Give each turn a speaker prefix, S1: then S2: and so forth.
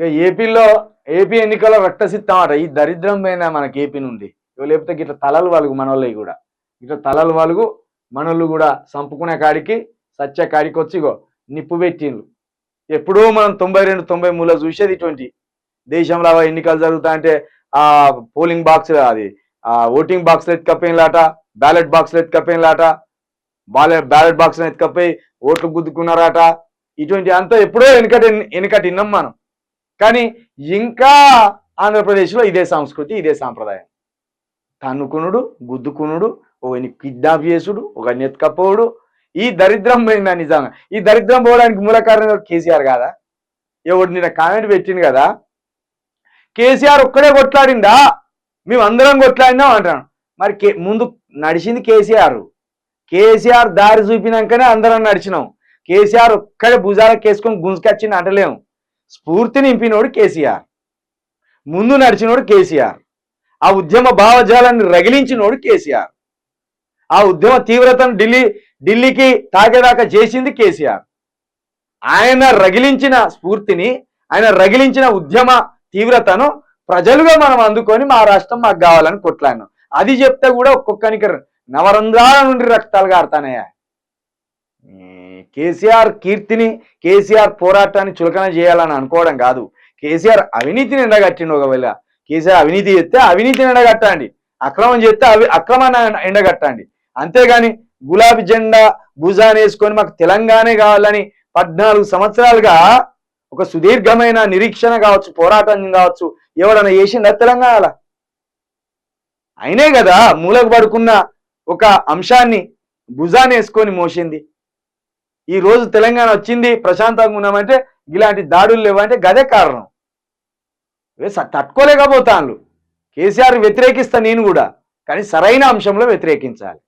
S1: ఇక ఏపీలో ఏపీ ఎన్నికల్లో రక్తసిత్తామట. ఈ దరిద్రం పైన మనకి ఏపీ నుండి. ఇక లేకపోతే ఇట్లా తలలు వాలుగు మనోళ్ళవి కూడా. ఇట్లా తలలు వాలుగు మనోళ్ళు కూడా చంపుకునే కాడికి సత్య కాడికి వచ్చి ఇగో నిప్పు పెట్టిండ్రు. ఎప్పుడూ మనం తొంభై రెండు తొంభై మూడులో చూసేది ఇటువంటి దేశంలో ఎన్నికలు జరుగుతా అంటే ఆ పోలింగ్ బాక్స్ అది ఆ ఓటింగ్ బాక్స్లు ఎత్తుకపోయినలాట బ్యాలెట్ బాక్స్లు ఎత్తుకపోయినలాట బ్యాలెట్ బ్యాలెట్ బాక్స్ ఎత్తుకపోయి ఓట్లు గుద్దుకున్నారట. ఇటువంటి అంతా ఎప్పుడో వెనకటి వెనకటి విన్నాం మనం. కానీ ఇంకా ఆంధ్రప్రదేశ్లో ఇదే సంస్కృతి ఇదే సాంప్రదాయం. తన్నుకునుడు గుద్దుకునుడు ఒకని కిడ్నాప్ చేసుడు ఒక నెత్కపోవుడు ఈ దరిద్రం పోయిందా నిజంగా? ఈ దరిద్రం పోవడానికి మూల కారణం కేసీఆర్ కాదా? ఎవడు నిన్న కామెంట్ పెట్టింది కదా? కేసీఆర్ ఒక్కడే కొట్లాడిందా మేము అందరం కొట్లాడినాం అంటాను మరి కే ముందు నడిచింది కేసీఆర్. కేసీఆర్ దారి చూపినాకనే అందరం నడిచినాం. కేసీఆర్ ఒక్కడే భుజాలకు వేసుకొని గుంజుకొచ్చింది అంటలేము స్ఫూర్తి నింపినోడు కేసీఆర్. ముందు నడిచినోడు కేసీఆర్. ఆ ఉద్యమ భావజాలాన్ని రగిలించినోడు కేసీఆర్. ఆ ఉద్యమ తీవ్రతను ఢిల్లీ ఢిల్లీకి తాగేదాకా చేసింది కేసీఆర్. ఆయన రగిలించిన స్ఫూర్తిని ఆయన రగిలించిన ఉద్యమ తీవ్రతను ప్రజలుగా మనం అందుకొని మా రాష్ట్రం మాకు కావాలని కొట్లాడినాం. అది చెప్తే కూడా ఒక్కొక్కనికి నవరంధ్రాల నుండి రక్తాలు కారుతానయ్యా కేసీఆర్ కీర్తిని కేసీఆర్ పోరాటాన్ని చులకన చేయాలని అనుకోవడం కాదు. కేసీఆర్ అవినీతిని ఎండగట్టిండు ఒకవేళ. కేసీఆర్ అవినీతి చేస్తే అవినీతిని ఎండగట్టండి. అక్రమం చేస్తే అవి అక్రమాన్ని ఎండగట్టండి. అంతేగాని గులాబీ జెండా భుజాన్ని వేసుకొని మాకు తెలంగాణ కావాలని పద్నాలుగు సంవత్సరాలుగా ఒక సుదీర్ఘమైన నిరీక్షణ కావచ్చు పోరాటం కావచ్చు ఎవడన్నా చేసిందా తెలంగాణ అయినే కదా మూలకు పడుకున్న ఒక అంశాన్ని భుజాన్ని వేసుకొని మోసింది. ఈ రోజు తెలంగాణ వచ్చింది ప్రశాంతంగా ఉన్నామంటే ఇలాంటి దాడులు లేవంటే గదే కారణం. స- తట్టుకోలేకపోతాను కేసీఆర్ వ్యతిరేకిస్తా నేను కూడా కానీ సరైన అంశంలో వ్యతిరేకించాలి.